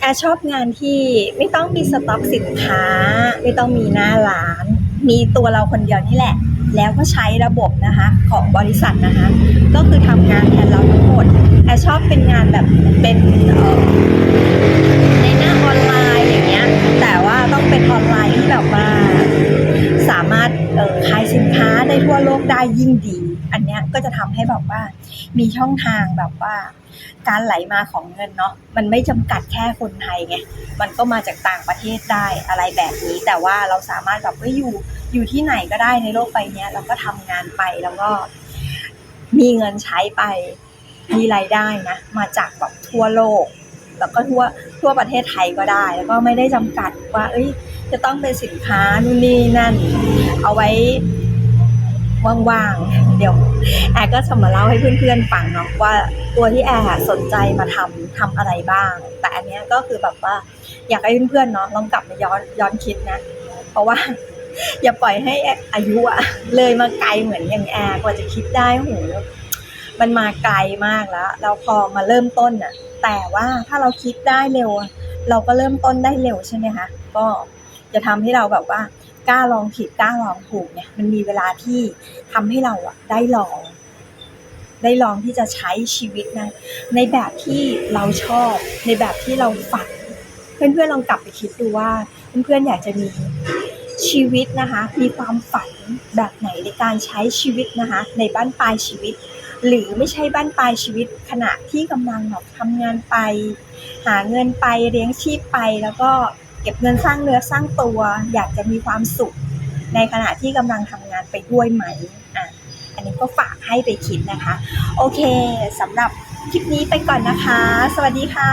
แอชอบงานที่ไม่ต้องมีสต็อกสินค้า ไม่ต้องมีหน้าร้าน มีตัวเราคนเดียวนี่แหละ แล้วก็ใช้ระบบนะคะของบริษัทนะคะ ก็คือทำงานแทนเราทั้งหมดแอชอบเป็นงานแบบเป็นออในหน้าออนไลน์อย่างเงี้ยแต่ว่าต้องเป็นออนไลน์ที่แบบว่าสามารถออขายสิน ได้ทั่วโลกได้ยิ่งดี อันเนี้ยก็จะทำให้แบบว่ามีช่องทางแบบว่า การไหลมาของเงินเนาะมันไม่จำกัดแค่คนไทยไงมันก็มาจากต่างประเทศได้อะไรแบบนี้ แต่ว่าเราสามารถแบบว่าอยู่อยู่ที่ไหนก็ได้ในโลกใบนี้เราก็ทำงานไปแล้วก็มีเงินใช้ไปมีรายได้นะมาจากแบบทั่วโลก แล้วก็ทั่วทั่วประเทศไทยก็ได้ แล้วก็ไม่ได้จำกัดว่า เอ้ย จะต้องเป็นสินค้านู่นนี่นั่น เอาไว้ ว่างๆ เดี๋ยวแอร์ก็จะมาเล่าให้เพื่อนๆฟังเนาะว่าตัวที่แอร์สนใจมาทำทำอะไรบ้าง แต่อันเนี้ยก็คือแบบว่าอยากให้เพื่อนๆเนาะลองกลับมาย้อนย้อนคิดนะ เพราะว่า อย่าปล่อยให้อายุอะเลยมาไกลเหมือนอย่างแอร์กว่าจะคิดได้โหมันมาไกลมากแล้ว เราพอมาเริ่มต้นอะแต่ว่าถ้าเราคิดได้เร็ว เราก็เริ่มต้นได้เร็วใช่ไหมคะก็จะทำให้เราแบบว่า กล้าลองผิดกล้าลองถูกเนี่ยมันมีเวลาที่ทำให้เราอะได้ลอง ได้ลองที่จะใช้ชีวิตนะในแบบที่เราชอบ ในแบบที่เราฝัน เพื่อนๆลองกลับไปคิดดูว่าเพื่อนๆอยากจะมีชีวิตนะคะ มีความฝันแบบไหนในการใช้ชีวิตนะคะ ในบ้านปลายชีวิต หรือไม่ใช่บ้านปลายชีวิต ขณะที่กำลังแบบทำงานไป หาเงินไปเลี้ยงชีพไปแล้วก็ เก็บเงินสร้างเนื้อสร้างตัว อยากจะมีความสุข ในขณะที่กำลังทำงานไปด้วยไหมอะอันนี้ก็ฝากให้ไปคิดนะคะ โอเคสำหรับคลิปนี้ไปก่อนนะคะ สวัสดีค่ะ